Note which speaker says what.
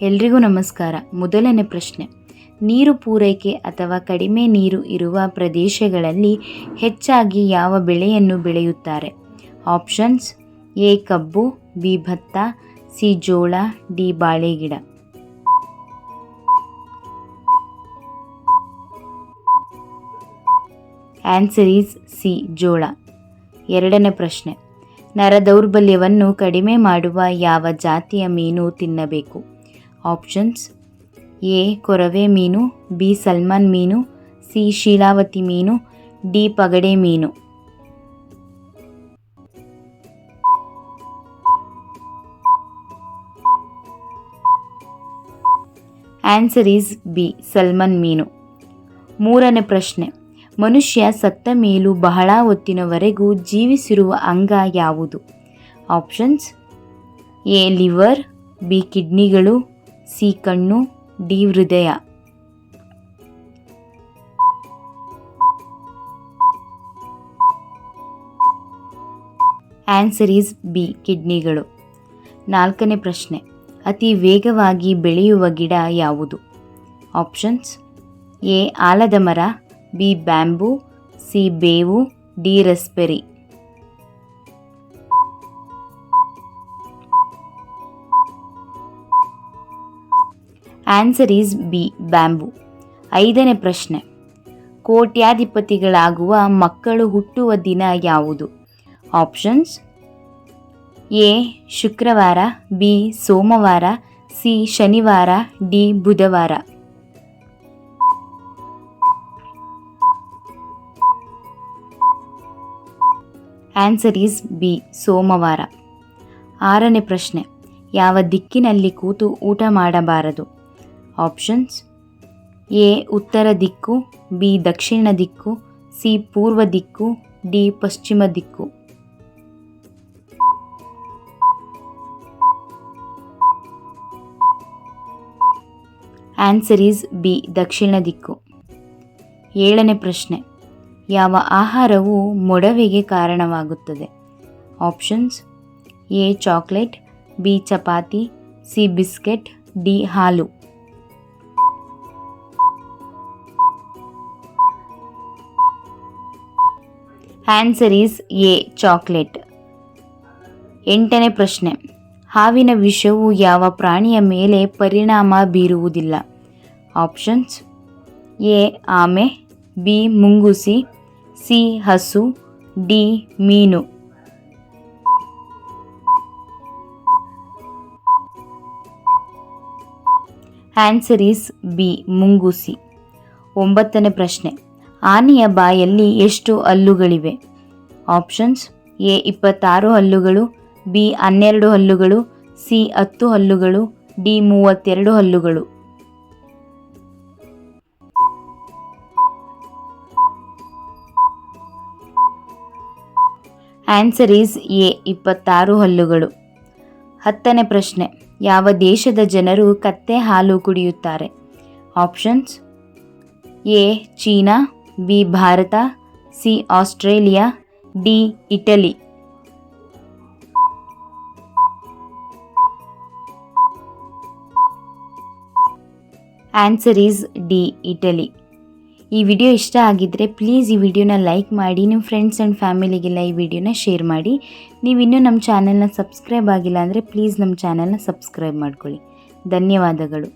Speaker 1: ಎಲ್ರಿಗೂ ನಮಸ್ಕಾರ. ಮೊದಲನೇ ಪ್ರಶ್ನೆ. ನೀರು ಪೂರೈಕೆ ಅಥವಾ ಕಡಿಮೆ ನೀರು ಇರುವ ಪ್ರದೇಶಗಳಲ್ಲಿ ಹೆಚ್ಚಾಗಿ ಯಾವ ಬೆಳೆಯನ್ನು ಬೆಳೆಯುತ್ತಾರೆ? ಆಪ್ಷನ್ಸ್, ಎ ಕಬ್ಬು, ಬಿ ಭತ್ತ, ಸಿ ಜೋಳ, ಡಿ ಬಾಳೆಗಿಡ. ಆನ್ಸರ್ ಈಸ್ ಸಿ, ಜೋಳ. ಎರಡನೇ ಪ್ರಶ್ನೆ. ನರ ದೌರ್ಬಲ್ಯವನ್ನು ಕಡಿಮೆ ಮಾಡುವ ಯಾವ ಜಾತಿಯ ಮೀನು ತಿನ್ನಬೇಕು? ಆಪ್ಷನ್ಸ್ ಎ ಕೊರವೆ ಮೀನು. ಬಿ ಸಲ್ಮಾನ್ ಮೀನು. ಸಿ ಶೀಲಾವತಿ ಮೀನು. ಡಿ ಪಗಡೆ ಮೀನು. ಆನ್ಸರ್ ಈಸ್ ಬಿ ಸಲ್ಮನ್ ಮೀನು. ಮೂರನೇ ಪ್ರಶ್ನೆ. ಮನುಷ್ಯ ಸತ್ತ ಮೇಲೂ ಬಹಳ ಹೊತ್ತಿನವರೆಗೂ ಜೀವಿಸಿರುವ ಅಂಗ ಯಾವುದು? ಆಪ್ಷನ್ಸ್ ಎ ಲಿವರ್ ಬಿ ಕಿಡ್ನಿಗಳು ಸಿ ಕಣ್ಣು ಡಿ ಹೃದಯ. ಆನ್ಸರ್ ಈಸ್ ಬಿ, ಕಿಡ್ನಿಗಳು. ನಾಲ್ಕನೇ ಪ್ರಶ್ನೆ, ಅತಿ ವೇಗವಾಗಿ ಬೆಳೆಯುವ ಗಿಡ ಯಾವುದು? ಆಪ್ಷನ್ಸ್, ಎ, ಆಲದ ಮರ, ಬಿ, ಬ್ಯಾಂಬೂ, ಸಿ, ಬೇವು, D, raspberry. Answer is B bamboo ಐದನೇ ಪ್ರಶ್ನೆ. ಕೋಟ್ಯಾಧಿಪತಿಗಳಾಗುವ ಮಕ್ಕಳು ಹುಟ್ಟುವ ದಿನ ಯಾವುದು? ಆಪ್ಷನ್ಸ್ ಎ, ಶುಕ್ರವಾರ, ಬಿ, ಸೋಮವಾರ, ಸಿ, ಶನಿವಾರ, ಡಿ, ಬುಧವಾರ. ಆನ್ಸರ್ ಈಸ್ ಬಿ ಸೋಮವಾರ. ಆರನೇ ಪ್ರಶ್ನೆ. ಯಾವ ದಿಕ್ಕಿನಲ್ಲಿ ಕೂತು ಊಟ ಮಾಡಬಾರದು? ಆಪ್ಷನ್ಸ್ ಎ ಉತ್ತರ ದಿಕ್ಕು ಬಿ ದಕ್ಷಿಣ ದಿಕ್ಕು ಸಿ ಪೂರ್ವ ದಿಕ್ಕು ಡಿ ಪಶ್ಚಿಮ ದಿಕ್ಕು. ಆನ್ಸರ್ ಈಸ್ ಬಿ ದಕ್ಷಿಣ ದಿಕ್ಕು. ಏಳನೇ ಪ್ರಶ್ನೆ. ಯಾವ ಆಹಾರವು ಮೊಡವೆಗೆ ಕಾರಣವಾಗುತ್ತದೆ? Options A chocolate B chapati C biscuit D ಹಾಲು. Answer is A, chocolate. ಎಂಟನೇ ಪ್ರಶ್ನೆ. ಹಾವಿನ ವಿಷವು ಯಾವ ಪ್ರಾಣಿಯ ಮೇಲೆ ಪರಿಣಾಮ ಬೀರುವುದಿಲ್ಲ? ಆಪ್ಷನ್ಸ್ ಎ, ಆಮೆ, ಬಿ, ಮುಂಗುಸಿ, ಸಿ, ಹಸು, ಡಿ, ಮೀನು. ಆನ್ಸರ್ ಈಸ್ ಬಿ, ಮುಂಗುಸಿ. ಒಂಬತ್ತನೇ ಪ್ರಶ್ನೆ. ಆನೆಯ ಬಾಯಲ್ಲಿ ಎಷ್ಟು ಹಲ್ಲುಗಳಿವೆ? ಆಪ್ಷನ್ಸ್, ಎ ಇಪ್ಪತ್ತಾರು ಹಲ್ಲುಗಳು, ಬಿ ಹನ್ನೆರಡು ಹಲ್ಲುಗಳು, ಸಿ ಹತ್ತು ಹಲ್ಲುಗಳು, ಡಿ ಮೂವತ್ತೆರಡು ಹಲ್ಲುಗಳು. ಆನ್ಸರ್ ಈಸ್ ಎ ಇಪ್ಪತ್ತಾರು ಹಲ್ಲುಗಳು. ಹತ್ತನೇ ಪ್ರಶ್ನೆ, ಯಾವ ದೇಶದ ಜನರು ಕತ್ತೆ ಹಾಲು ಕುಡಿಯುತ್ತಾರೆ? Options, A China B Bharat, C Australia, D Italy. Answer is D Italy. ಈ ವಿಡಿಯೋ ಇಷ್ಟ ಆಗಿದ್ದರೆ ಪ್ಲೀಸ್ ಈ ವಿಡಿಯೋನ ಲೈಕ್ ಮಾಡಿ, ನಿಮ್ಮ ಫ್ರೆಂಡ್ಸ್ ಆ್ಯಂಡ್ ಫ್ಯಾಮಿಲಿಗೆಲ್ಲ ಈ ವಿಡಿಯೋನ ಶೇರ್ ಮಾಡಿ. ನೀವು ಇನ್ನೂ ನಮ್ಮ ಚಾನೆಲ್ನ ಸಬ್ಸ್ಕ್ರೈಬ್ ಆಗಿಲ್ಲ ಅಂದರೆ ಪ್ಲೀಸ್ ನಮ್ಮ ಚಾನೆಲ್ನ ಸಬ್ಸ್ಕ್ರೈಬ್ ಮಾಡ್ಕೊಳ್ಳಿ. ಧನ್ಯವಾದಗಳು.